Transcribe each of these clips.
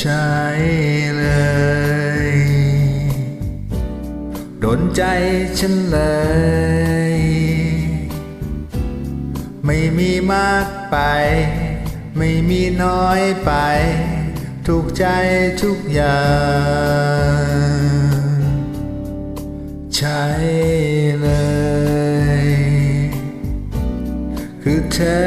ใช่เลย โดนใจฉันเลย ไม่มีมากไป ไม่มีน้อยไป ถูกใจทุกอย่าง ใช่เลย คือเธอ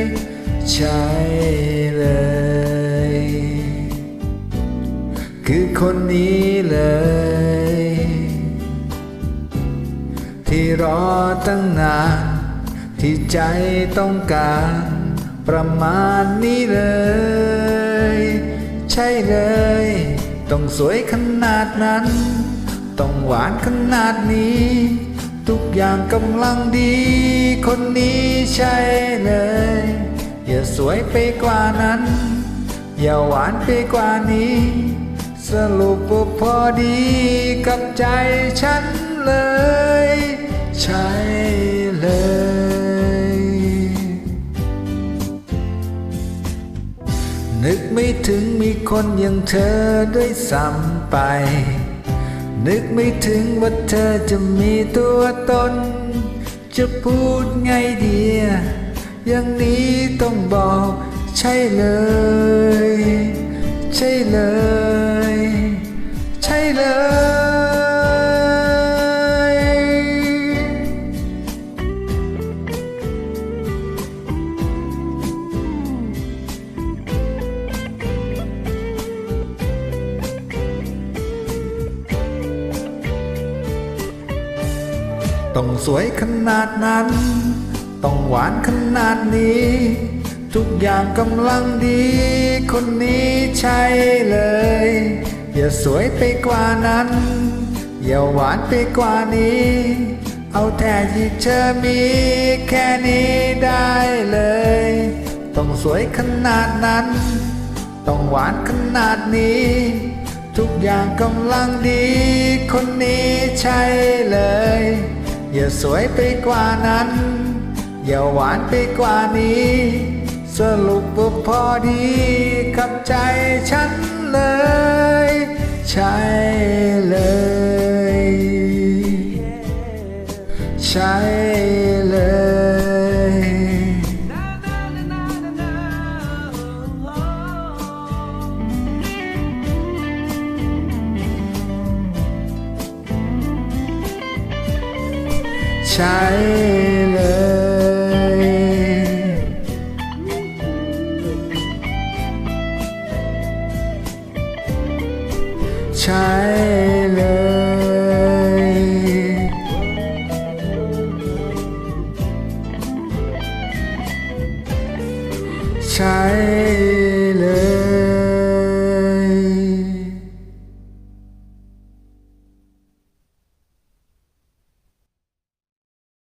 ใช่เลย คือคนนี้เลย ที่รอตั้งนาน ที่ใจต้องการ ประมาณนี้เลย ใช่เลย ต้องสวยขนาดนั้น ต้องหวานขนาดนี้ทุกอย่างกำลังดี คนนี้ใช่เลย อย่าสวยไปกว่านั้น อย่าหวานไปกว่านี้ สรุปว่าพอดีกับใจฉันเลย ใช่เลยนึกไม่ถึงมีคนอย่างเธอด้วยซ้ำไป นึกไม่ถึงว่าเธอจะมีตัวตน จะพูดไงดีอะ อย่างนี้ต้องบอกใช่เลย ใช่เลย ใช่เลยต้องสวยขนาดนั้น ต้องหวานขนาดนี้ ทุกอย่างกำลังดี คนนี้ใช่เลย อย่าสวยไปกว่านั้น อย่าหวานไปกว่านี้ เอาแต่ที่เธอมีแค่นี้ได้เลย ต้องสวยขนาดนั้น ต้องหวานขนาดนี้ ทุกอย่างกำลังดี คนนี้ใช่เลย อย่าสวยไปกว่านั้น อย่าหวานไปกว่านี้ สรุปว่าพอดีกับใจฉันเลย ใช่เลย ใช่เลยใช่ ใช่เลย ใช่